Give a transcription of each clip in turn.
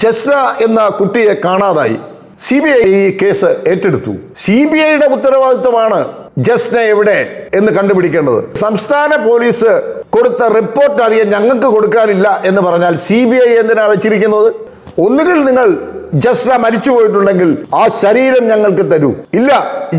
ജസ്ന എന്ന കുട്ടിയെ കാണാതായി. സി ബി ഐ ഈ കേസ് ഏറ്റെടുത്തു. സി ബി ഐയുടെ ഉത്തരവാദിത്വമാണ് ജസ്ന എവിടെ എന്ന് കണ്ടുപിടിക്കേണ്ടത്. സംസ്ഥാന പോലീസ് കൊടുത്ത റിപ്പോർട്ട് അധികം ഞങ്ങൾക്ക് കൊടുക്കാനില്ല എന്ന് പറഞ്ഞാൽ സി ബി ഐ എന്തിനാണ് വെച്ചിരിക്കുന്നത്? ഒന്നുകിൽ നിങ്ങൾ ജസ്ന മരിച്ചു പോയിട്ടുണ്ടെങ്കിൽ ആ ശരീരം ഞങ്ങൾക്ക് തരൂ. ഇല്ല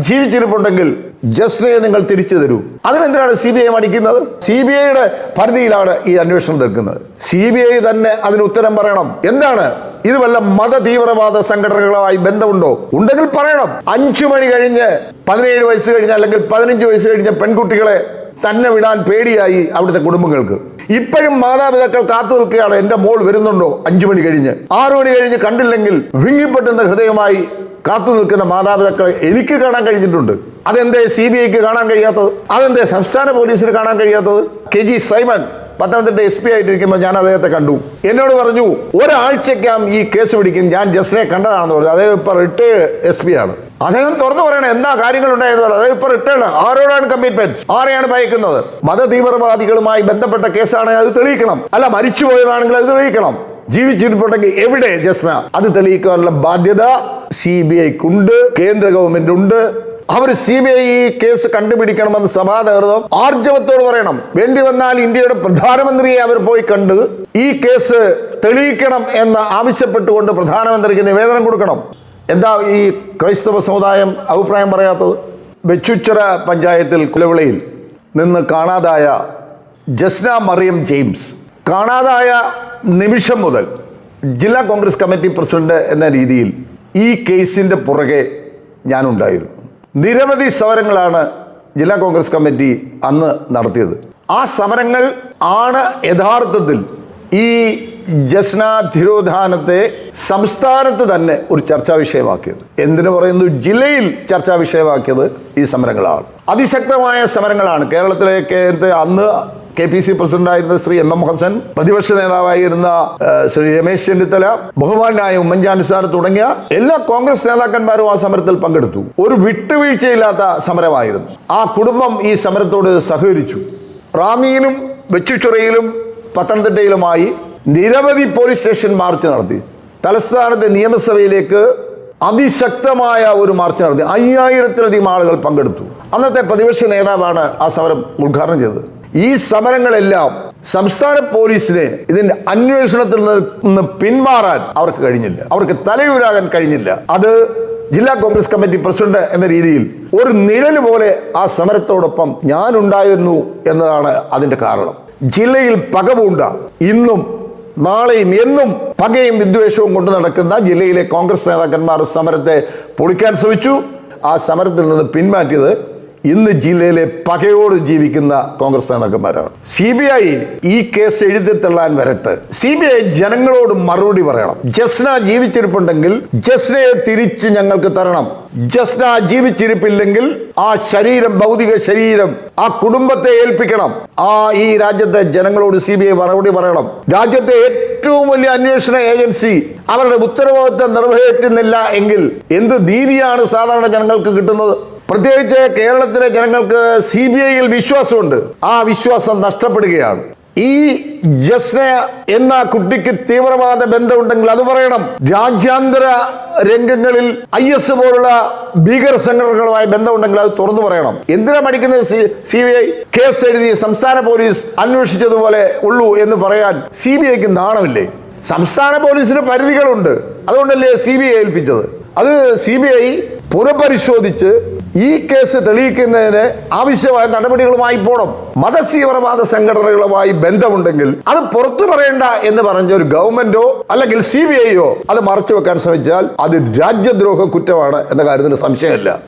ജീവിച്ചിരിപ്പുണ്ടെങ്കിൽ ജസ്നയെ നിങ്ങൾ തിരിച്ചു തരൂ. അതിനെന്തിനാണ് സി ബി ഐ മടിക്കുന്നത്? സി ബി ഐയുടെ പരിധിയിലാണ് ഈ അന്വേഷണം തീർക്കുന്നത് സി ബി ഐ തന്നെ അതിന് ഉത്തരം പറയണം. എന്താണ്? ഇത് വല്ല മത തീവ്രവാദ സംഘടനകളുമായി ബന്ധമുണ്ടോ? ഉണ്ടെങ്കിൽ പറയണം. അഞ്ചു മണി കഴിഞ്ഞ് പതിനേഴ് വയസ്സ് കഴിഞ്ഞ അല്ലെങ്കിൽ പതിനഞ്ച് വയസ്സ് കഴിഞ്ഞ പെൺകുട്ടികളെ തന്നെ വിടാൻ പേടിയായി അവിടുത്തെ കുടുംബങ്ങൾക്ക്. ഇപ്പോഴും മാതാപിതാക്കൾ കാത്തു നിൽക്കുകയാണ് എന്റെ മോൾ വരുന്നുണ്ടോ? അഞ്ചു മണി കഴിഞ്ഞ്. ആറു മണി കഴിഞ്ഞ് കണ്ടില്ലെങ്കിൽ വിങ്ങിപ്പെട്ടുന്ന ഹൃദയമായി കാത്തു നിൽക്കുന്ന മാതാപിതാക്കളെ എനിക്ക് കാണാൻ കഴിഞ്ഞിട്ടുണ്ട്. അതെന്തേ സി ബി ഐക്ക് കാണാൻ കഴിയാത്തത്? അതെന്തേ സംസ്ഥാന പോലീസിന് കാണാൻ കഴിയാത്തത്? K G Simon Pathanamthitta S P ആയിട്ടിരിക്കുമ്പോൾ ഞാൻ അദ്ദേഹത്തെ കണ്ടു. എന്നോട് പറഞ്ഞു ഒരാഴ്ചയ്ക്കാം ഈ കേസ് പിടിക്കും. ഞാൻ ജസ്റ്റിനെ കണ്ടതാണെന്ന് പറഞ്ഞു. അദ്ദേഹം ഇപ്പൊ റിട്ടയർഡ് എസ് പി ആണ്. അദ്ദേഹം തുറന്നു പറയണം എന്താ കാര്യങ്ങൾ ഉണ്ടായെന്ന് അദ്ദേഹം ഇപ്പൊ റിട്ടേൺ ആരോടാണ് കമ്മിറ്റ്മെന്റ് ആരെയാണ് ഭയക്കുന്നത്? മതതീവ്രവാദികളുമായി ബന്ധപ്പെട്ട കേസാണ് അത് തെളിയിക്കണം. അല്ല മരിച്ചുപോയതാണെങ്കിൽ അത് തെളിയിക്കണം. ജീവിച്ചിട്ടുണ്ടെങ്കിൽ എവിടെ ജസ്ന അത് തെളിയിക്കാനുള്ള ബാധ്യത സി ബി ഐക്കുണ്ട് കേന്ദ്ര ഗവൺമെന്റ് ഉണ്ട് അവർ സി ബി ഐ ഈ കേസ് കണ്ടുപിടിക്കണമെന്ന് സഭാതകൃതം ആർജവത്തോട് പറയണം. വേണ്ടി വന്നാൽ ഇന്ത്യയുടെ പ്രധാനമന്ത്രിയെ അവർ പോയി കണ്ട് ഈ കേസ് തെളിയിക്കണം എന്ന് ആവശ്യപ്പെട്ടുകൊണ്ട് പ്രധാനമന്ത്രിക്ക് നിവേദനം കൊടുക്കണം. എന്താ ഈ ക്രൈസ്തവ സമുദായം അഭിപ്രായം പറയാത്തത്? വെച്ചുച്ചിറ പഞ്ചായത്തിൽ കുലവിളയിൽ നിന്ന് കാണാതായ ജസ്ന മറിയം ജെയിംസ് കാണാതായ നിമിഷം മുതൽ ജില്ലാ കോൺഗ്രസ് കമ്മിറ്റി പ്രസിഡന്റ് എന്ന രീതിയിൽ ഈ കേസിന്റെ പുറകെ ഞാനുണ്ടായിരുന്നു. നിരവധി സമരങ്ങളാണ് ജില്ലാ കോൺഗ്രസ് കമ്മിറ്റി അന്ന് നടത്തിയത്. ആ സമരങ്ങൾ ആണ് യഥാർത്ഥത്തിൽ ഈ ജസ്ന തിരോധാനത്തെ സംസ്ഥാനത്ത് തന്നെ ഒരു ചർച്ചാ വിഷയമാക്കിയത്. എന്തിനു പറയുന്നു? ജില്ലയിൽ ചർച്ചാ വിഷയമാക്കിയത് ഈ സമരങ്ങളാണ്. അതിശക്തമായ സമരങ്ങളാണ് കേരളത്തിലെ അന്ന് കെ പി സി പ്രസിഡന്റായിരുന്ന ശ്രീ എം എം ഹസൻ പ്രതിപക്ഷ നേതാവായിരുന്ന ശ്രീ രമേശ് ചെന്നിത്തല ബഹുമാനായ ഉമ്മൻചാണ്ടി സാർ തുടങ്ങിയ എല്ലാ കോൺഗ്രസ് നേതാക്കന്മാരും ആ സമരത്തിൽ പങ്കെടുത്തു. ഒരു വിട്ടുവീഴ്ചയില്ലാത്ത സമരമായിരുന്നു. ആ കുടുംബം ഈ സമരത്തോട് സഹകരിച്ചു. റാന്നിയിലും വെച്ചുചുറയിലും പത്തനംതിട്ടയിലുമായി നിരവധി പോലീസ് സ്റ്റേഷൻ മാർച്ച് നടത്തി. തലസ്ഥാനത്തെ നിയമസഭയിലേക്ക് അതിശക്തമായ ഒരു മാർച്ച് നടത്തി. അയ്യായിരത്തിലധികം ആളുകൾ പങ്കെടുത്തു. അന്നത്തെ പ്രതിപക്ഷ നേതാവാണ് ആ സമരം ഉദ്ഘാടനം ചെയ്തത്. ഈ സമരങ്ങളെല്ലാം സംസ്ഥാന പോലീസിനെ ഇതിന്റെ അന്വേഷണത്തിൽ നിന്ന് പിന്മാറാൻ അവർക്ക് കഴിഞ്ഞില്ല. അവർക്ക് തലയൂരാകാൻ കഴിഞ്ഞില്ല. അത് ജില്ലാ കോൺഗ്രസ് കമ്മിറ്റി പ്രസിഡന്റ് എന്ന രീതിയിൽ ഒരു നിഴൽ പോലെ ആ സമരത്തോടൊപ്പം ഞാനുണ്ടായിരുന്നു എന്നതാണ് അതിന്റെ കാരണം. ജില്ലയിൽ പകവുണ്ട. ഇന്നും നാളെയും എന്നും പകയും വിദ്വേഷവും കൊണ്ട് നടക്കുന്ന ജില്ലയിലെ കോൺഗ്രസ് നേതാക്കന്മാർ സമരത്തെ പൊളിക്കാൻ ശ്രമിച്ചു. ആ സമരത്തിൽ നിന്ന് പിന്മാറ്റിയത് ഇന്ന് ജില്ലയിലെ പകയോട് ജീവിക്കുന്ന കോൺഗ്രസ് നേതാക്കന്മാരാണ്. സി ബി ഐ ഈ കേസ് എഴുതി തള്ളാൻ വരട്ടെ. സി ബി ഐ ജനങ്ങളോട് മറുപടി പറയണം. ജസ്ന ജീവിച്ചിരിപ്പുണ്ടെങ്കിൽ ജസ്നയെ തിരിച്ച് ഞങ്ങൾക്ക് തരണം. ജസ്ന ജീവിച്ചിരിപ്പില്ലെങ്കിൽ ആ ശരീരം ഭൗതിക ശരീരം ആ കുടുംബത്തെ ഏൽപ്പിക്കണം. ആ ഈ രാജ്യത്തെ ജനങ്ങളോട് സി ബി ഐ മറുപടി പറയണം. രാജ്യത്തെ ഏറ്റവും വലിയ അന്വേഷണ ഏജൻസി അവരുടെ ഉത്തരവാദിത്തം നിർവഹിക്കുന്നില്ല എങ്കിൽ എന്ത് നീതിയാണ് സാധാരണ ജനങ്ങൾക്ക് കിട്ടുന്നത്? പ്രത്യേകിച്ച് കേരളത്തിലെ ജനങ്ങൾക്ക് സി ബി ഐയിൽ വിശ്വാസമുണ്ട്. ആ വിശ്വാസം നഷ്ടപ്പെടുകയാണ്. ഈ ജസ്ന എന്ന കുട്ടിക്ക് തീവ്രവാദ ബന്ധമുണ്ടെങ്കിൽ അത് പറയണം. രാജ്യാന്തര രംഗങ്ങളിൽ ഐ എസ് പോലുള്ള ഭീകര സംഘടനകളുമായി ബന്ധമുണ്ടെങ്കിൽ അത് തുറന്നു പറയണം. എന്തിനാ പഠിക്കുന്നത് സി ബി ഐ? കേസ് എഴുതി സംസ്ഥാന പോലീസ് അന്വേഷിച്ചതുപോലെ ഉള്ളൂ എന്ന് പറയാൻ സി ബി ഐക്ക് നാണമില്ലേ? സംസ്ഥാന പോലീസിന് പരിധികളുണ്ട്. അതുകൊണ്ടല്ലേ സി ബി ഐ ഏൽപ്പിച്ചത്? അത് സി ബി ഐ പുനഃപരിശോധിച്ച് ഈ കേസ് തെളിയിക്കുന്നതിന് ആവശ്യമായ നടപടികളുമായി പോണം. മതതീവ്രവാദ സംഘടനകളുമായി ബന്ധമുണ്ടെങ്കിൽ അത് പുറത്തു പറയേണ്ട എന്ന് പറഞ്ഞ ഒരു ഗവൺമെന്റോ അല്ലെങ്കിൽ സി ബി ഐയോ അത് മറച്ചു വെക്കാൻ ശ്രമിച്ചാൽ അത് രാജ്യദ്രോഹ കുറ്റമാണ് എന്ന കാര്യത്തിന് സംശയമില്ല.